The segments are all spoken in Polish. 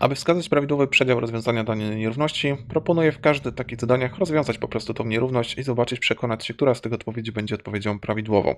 Aby wskazać prawidłowy przedział rozwiązania danej nierówności, proponuję w każdym takich zadaniach rozwiązać po prostu tą nierówność i zobaczyć, przekonać się, która z tych odpowiedzi będzie odpowiedzią prawidłową.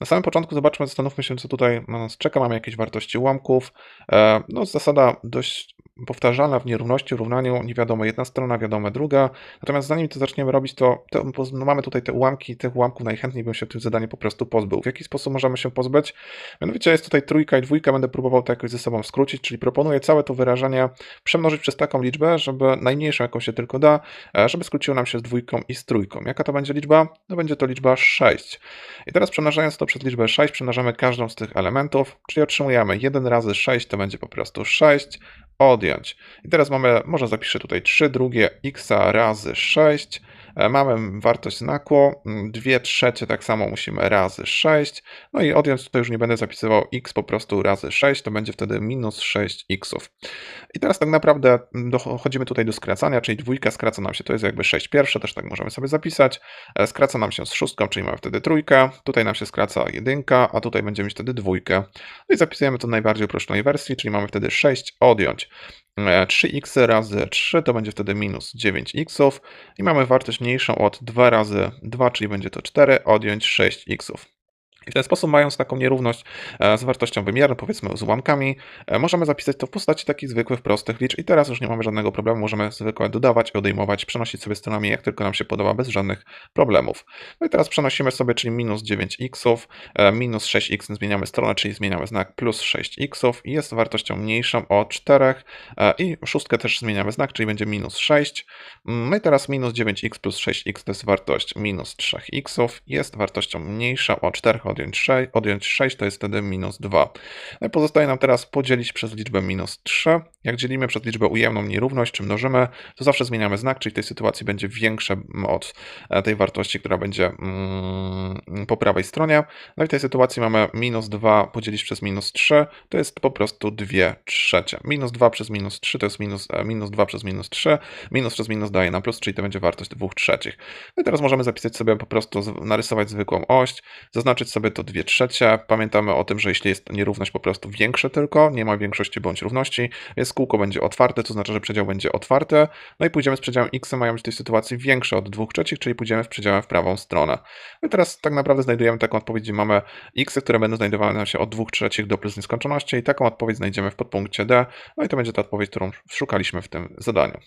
Na samym początku zobaczmy, zastanówmy się, co tutaj na nas czeka. Mamy jakieś wartości ułamków. E, No, zasada dość powtarzalna w nierówności, równaniu. Nie wiadomo jedna strona, wiadomo druga. Natomiast zanim to zaczniemy robić, to te, no mamy tutaj te ułamki. Tych ułamków najchętniej bym się tym zadanie po prostu pozbył. W jaki sposób możemy się pozbyć? Mianowicie jest tutaj trójka i dwójka. Będę próbował to jakoś ze sobą skrócić, czyli proponuję całe to wyrażenie przemnożyć przez taką liczbę, żeby najmniejszą, jaką się tylko da, e, żeby skróciło nam się z dwójką i z trójką. Jaka to będzie liczba? No będzie to liczba 6. I teraz przemnażając to przez liczbę 6, przemnażamy każdą z tych elementów, czyli otrzymujemy 1 razy 6 to będzie po prostu 6, odjąć. I teraz mamy, może zapiszę tutaj 3 drugie x razy 6, E, mamy wartość znaku, 2 trzecie tak samo musimy razy 6, no i odjąć tutaj już nie będę zapisywał x po prostu razy 6, to będzie wtedy minus 6xów. I teraz tak naprawdę dochodzimy tutaj do skracania, czyli dwójka skraca nam się, to jest jakby 6 pierwsze, też tak możemy sobie zapisać. E, Skraca nam się z szóstką, czyli mamy wtedy trójkę, tutaj nam się skraca jedynka, a tutaj będziemy mieć wtedy dwójkę. No i zapisujemy to w najbardziej uproszczonej wersji, czyli mamy wtedy 6 odjąć. E, 3x razy 3 to będzie wtedy minus 9xów i mamy wartość mniejszą od 2 razy 2, czyli będzie to 4, odjąć 6xów. I w ten sposób, mając taką nierówność e, z wartością wymierną, powiedzmy z ułamkami, e, możemy zapisać to w postaci takich zwykłych, prostych liczb i teraz już nie mamy żadnego problemu, możemy zwykle dodawać odejmować, przenosić sobie stronami jak tylko nam się podoba, bez żadnych problemów. No i teraz przenosimy sobie, czyli minus 9xów, e, minus 6x zmieniamy stronę, czyli zmieniamy znak plus 6xów i jest wartością mniejszą o 4 e, i szóstkę też zmieniamy znak, czyli będzie minus 6. Mm, No i teraz minus 9x plus 6x to jest wartość minus 3xów, jest wartością mniejsza o 4 odjąć 6, odjąć 6 to jest wtedy minus 2. No i pozostaje nam teraz podzielić przez liczbę minus 3. Jak dzielimy przez liczbę ujemną nierówność, czy mnożymy, to zawsze zmieniamy znak, czyli w tej sytuacji będzie większe od e, tej wartości, która będzie mm, po prawej stronie. No i w tej sytuacji mamy minus 2 podzielić przez minus 3, to jest po prostu 2 trzecie. Minus 2 przez minus 3 to jest minus, e, minus 2 przez minus 3, minus przez minus daje nam plus, czyli to będzie wartość 2 trzecich. No i teraz możemy zapisać sobie po prostu, narysować zwykłą oś, zaznaczyć sobie to 2 trzecie. Pamiętamy o tym, że jeśli jest nierówność po prostu większe tylko, nie ma większości bądź równości, więc kółko będzie otwarte, to znaczy, że przedział będzie otwarty. No i pójdziemy z przedziałem x, mają być w tej sytuacji większe od 2 trzecich, czyli pójdziemy w przedziałem w prawą stronę. No i teraz tak naprawdę znajdujemy taką odpowiedź, gdzie mamy x, które będą znajdowały się od 2 trzecich do plus nieskończoności i taką odpowiedź znajdziemy w podpunkcie D. No i to będzie ta odpowiedź, którą szukaliśmy w tym zadaniu.